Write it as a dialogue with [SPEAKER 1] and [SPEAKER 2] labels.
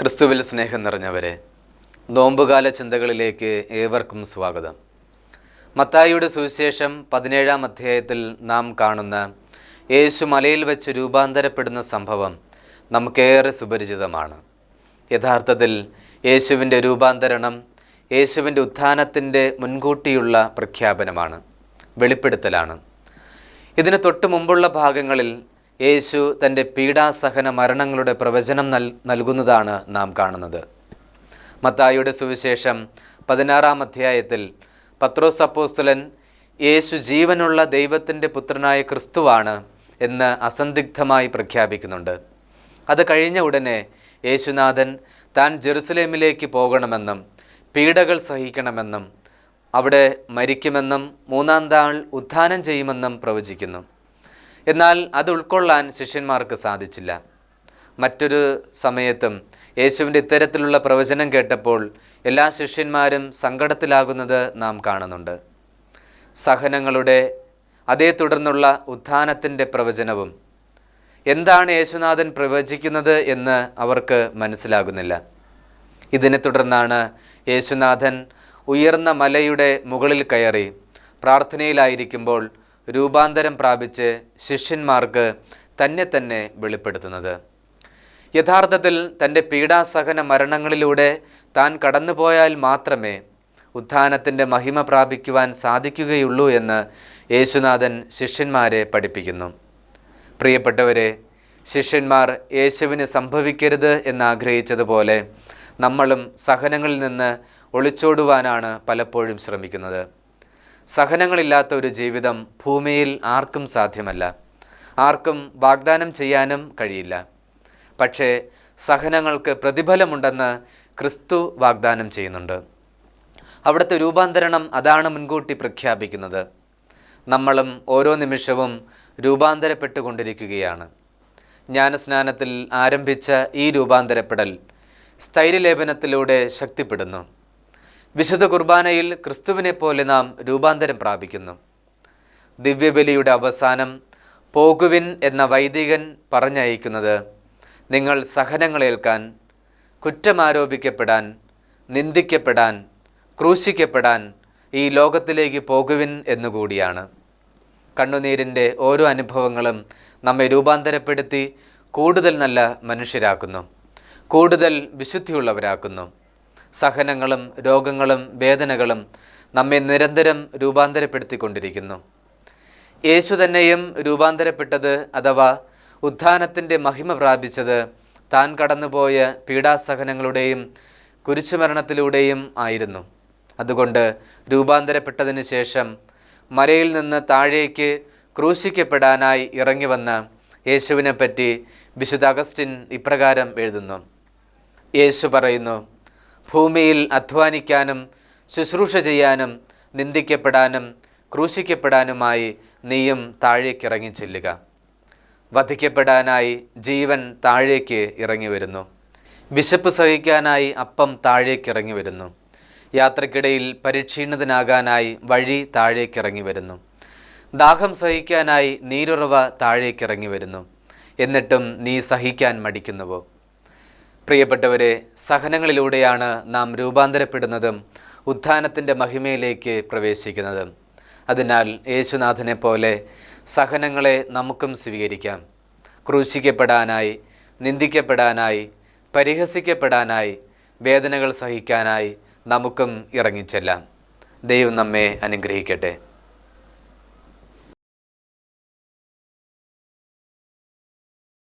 [SPEAKER 1] ക്രിസ്തുവിൽ സ്നേഹം നിറഞ്ഞവരെ നോമ്പുകാല ചിന്തകളിലേക്ക് ഏവർക്കും സ്വാഗതം. മത്തായിയുടെ സുവിശേഷം പതിനേഴാം അധ്യായത്തിൽ നാം കാണുന്ന യേശു മലയിൽ വെച്ച് രൂപാന്തരപ്പെടുന്ന സംഭവം നമുക്കേറെ സുപരിചിതമാണ്. യഥാർത്ഥത്തിൽ യേശുവിന്റെ രൂപാന്തരണം യേശുവിന്റെ ഉത്ഥാനത്തിന്റെ മുൻകൂട്ടിയുള്ള പ്രഖ്യാപനമാണ് വെളിപ്പെടുത്തലാണ്. ഇതിന് തൊട്ട് മുമ്പുള്ള ഭാഗങ്ങളിൽ യേശു തന്റെ പീഡാസഹന മരണങ്ങളുടെ പ്രവചനം നൽ നൽകുന്നതാണ് നാം കാണുന്നത്. മത്തായിയുടെ സുവിശേഷം പതിനാറാം അധ്യായത്തിൽ പത്രോസ് അപ്പോസ്തലൻ യേശു ജീവനുള്ള ദൈവത്തിന്റെ പുത്രനായ ക്രിസ്തുവാണ് എന്ന് അസന്ദിഗ്ധമായി പ്രഖ്യാപിക്കുന്നുണ്ട്. അത് കഴിഞ്ഞ ഉടനെ യേശുനാഥൻ താൻ ജെറുസലേമിലേക്ക് പോകണമെന്നും പീഡകൾ സഹിക്കണമെന്നും അവിടെ മരിക്കുമെന്നും മൂന്നാം താൾ ഉത്ഥാനം ചെയ്യുമെന്നും പ്രവചിക്കുന്നു. എന്നാൽ അത് ഉൾക്കൊള്ളാൻ ശിഷ്യന്മാർക്ക് സാധിച്ചില്ല. മറ്റൊരു സമയത്തും യേശുവിന്റെ ഇത്തരത്തിലുള്ള പ്രവചനം കേട്ടപ്പോൾ എല്ലാ ശിഷ്യന്മാരും സങ്കടത്തിലാകുന്നത് നാം കാണുന്നുണ്ട്. സഹനങ്ങളുടെ അതേ തുടർന്നുള്ള ഉത്ഥാനത്തിന്റെ പ്രവചനവും എന്താണ് യേശുനാഥൻ പ്രവചിക്കുന്നത് എന്ന് അവർക്ക് മനസ്സിലാകുന്നില്ല. ഇതിനെ തുടർന്നാണ് യേശുനാഥൻ ഉയർന്ന മലയുടെ മുകളിൽ കയറി പ്രാർത്ഥനയിലായിരിക്കുമ്പോൾ രൂപാന്തരം പ്രാപിച്ച് ശിഷ്യന്മാർക്ക് തന്നെ തന്നെ വെളിപ്പെടുത്തുന്നത്. യഥാർത്ഥത്തിൽ തന്റെ പീഡാസഹന മരണങ്ങളിലൂടെ താൻ കടന്നുപോയാൽ മാത്രമേ ഉത്ഥാനത്തിന്റെ മഹിമ പ്രാപിക്കുവാൻ സാധിക്കുകയുള്ളൂ എന്ന് യേശുനാഥൻ ശിഷ്യന്മാരെ പഠിപ്പിക്കുന്നു. പ്രിയപ്പെട്ടവരെ ശിഷ്യന്മാർ യേശുവിന് സംഭവിക്കരുത് എന്നാഗ്രഹിച്ചതുപോലെ നമ്മളും സഹനങ്ങളിൽ നിന്ന് ഒളിച്ചോടുവാനാണ് പലപ്പോഴും ശ്രമിക്കുന്നത്. സഹനങ്ങളില്ലാത്ത ഒരു ജീവിതം ഭൂമിയിൽ ആർക്കും സാധ്യമല്ല. ആർക്കും വാഗ്ദാനം ചെയ്യാനും കഴിയില്ല. പക്ഷേ സഹനങ്ങൾക്ക് പ്രതിഫലമുണ്ടെന്ന് ക്രിസ്തു വാഗ്ദാനം ചെയ്യുന്നുണ്ട്. അവിടുത്തെ രൂപാന്തരണം അതാണ് മുൻകൂട്ടി പ്രഖ്യാപിക്കുന്നത്. നമ്മളും ഓരോ നിമിഷവും രൂപാന്തരപ്പെട്ടുകൊണ്ടിരിക്കുകയാണ്. ജ്ഞാനസ്നാനത്തിൽ ആരംഭിച്ച ഈ രൂപാന്തരപ്പെടൽ സ്ഥൈര്യലേപനത്തിലൂടെ ശക്തിപ്പെടുന്നു. വിശുദ്ധ കുർബാനയിൽ ക്രിസ്തുവിനെ പോലെ നാം രൂപാന്തരം പ്രാപിക്കുന്നു. ദിവ്യബലിയുടെ അവസാനം പോകുവിൻ എന്ന വൈദികൻ പറഞ്ഞയക്കുന്നത് നിങ്ങൾ സഹനങ്ങളേൽക്കാൻ കുറ്റമാരോപിക്കപ്പെടാൻ നിന്ദിക്കപ്പെടാൻ ക്രൂശിക്കപ്പെടാൻ ഈ ലോകത്തിലേക്ക് പോകുവിൻ എന്നുകൂടിയാണ്. കണ്ണുനീരിന്റെ ഓരോ അനുഭവങ്ങളും നമ്മെ രൂപാന്തരപ്പെടുത്തി കൂടുതൽ നല്ല മനുഷ്യരാക്കുന്നു കൂടുതൽ വിശുദ്ധിയുള്ളവരാക്കുന്നു. സഹനങ്ങളും രോഗങ്ങളും വേദനകളും നമ്മെ നിരന്തരം രൂപാന്തരപ്പെടുത്തിക്കൊണ്ടിരിക്കുന്നു. യേശു തന്നെയും രൂപാന്തരപ്പെട്ടത് അഥവാ ഉത്ഥാനത്തിന്റെ മഹിമ പ്രാപിച്ചത് താൻ കടന്നുപോയ പീഡാസഹനങ്ങളുടെയും കുരിശുമരണത്തിലൂടെയും ആയിരുന്നു. അതുകൊണ്ട് രൂപാന്തരപ്പെട്ടതിന് ശേഷം മലയിൽ നിന്ന് താഴേക്ക് ക്രൂശിക്കപ്പെടാനായി ഇറങ്ങി വന്ന യേശുവിനെപ്പറ്റി വിശുദ്ധ അഗസ്റ്റിൻ ഇപ്രകാരം എഴുതുന്നു. യേശു പറയുന്നു ഭൂമിയിൽ അധ്വാനിക്കാനും ശുശ്രൂഷ ചെയ്യാനും നിന്ദിക്കപ്പെടാനും ക്രൂശിക്കപ്പെടാനുമായി നീയും താഴേക്കിറങ്ങി ചെല്ലുക. വധിക്കപ്പെടാനായി ജീവൻ താഴേക്ക് ഇറങ്ങി വരുന്നു വിശപ്പ് സഹിക്കാനായി അപ്പം താഴേക്ക് ഇറങ്ങി വരുന്നു. യാത്രക്കിടയിൽ പരിക്ഷീണിതനാകാനായി വഴി താഴേക്ക് ഇറങ്ങി വരുന്നു. ദാഹം സഹിക്കാനായി നീരുറവ താഴേക്ക് ഇറങ്ങി വരുന്നു. എന്നിട്ടും നീ സഹിക്കാൻ മടിക്കുന്നുവോ? പ്രിയപ്പെട്ടവരെ സഹനങ്ങളിലൂടെയാണ് നാം രൂപാന്തരപ്പെടുന്നതും ഉത്ഥാനത്തിന്റെ മഹിമയിലേക്ക് പ്രവേശിക്കുന്നതും. അതിനാൽ യേശുനാഥനെ പോലെ സഹനങ്ങളെ നമുക്കും സ്വീകരിക്കാം. ക്രൂശിക്കപ്പെടാനായി നിന്ദിക്കപ്പെടാനായി പരിഹസിക്കപ്പെടാനായി വേദനകൾ സഹിക്കാനായി നമുക്കും ഇറങ്ങിച്ചെല്ലാം. ദൈവം നമ്മെ അനുഗ്രഹിക്കട്ടെ.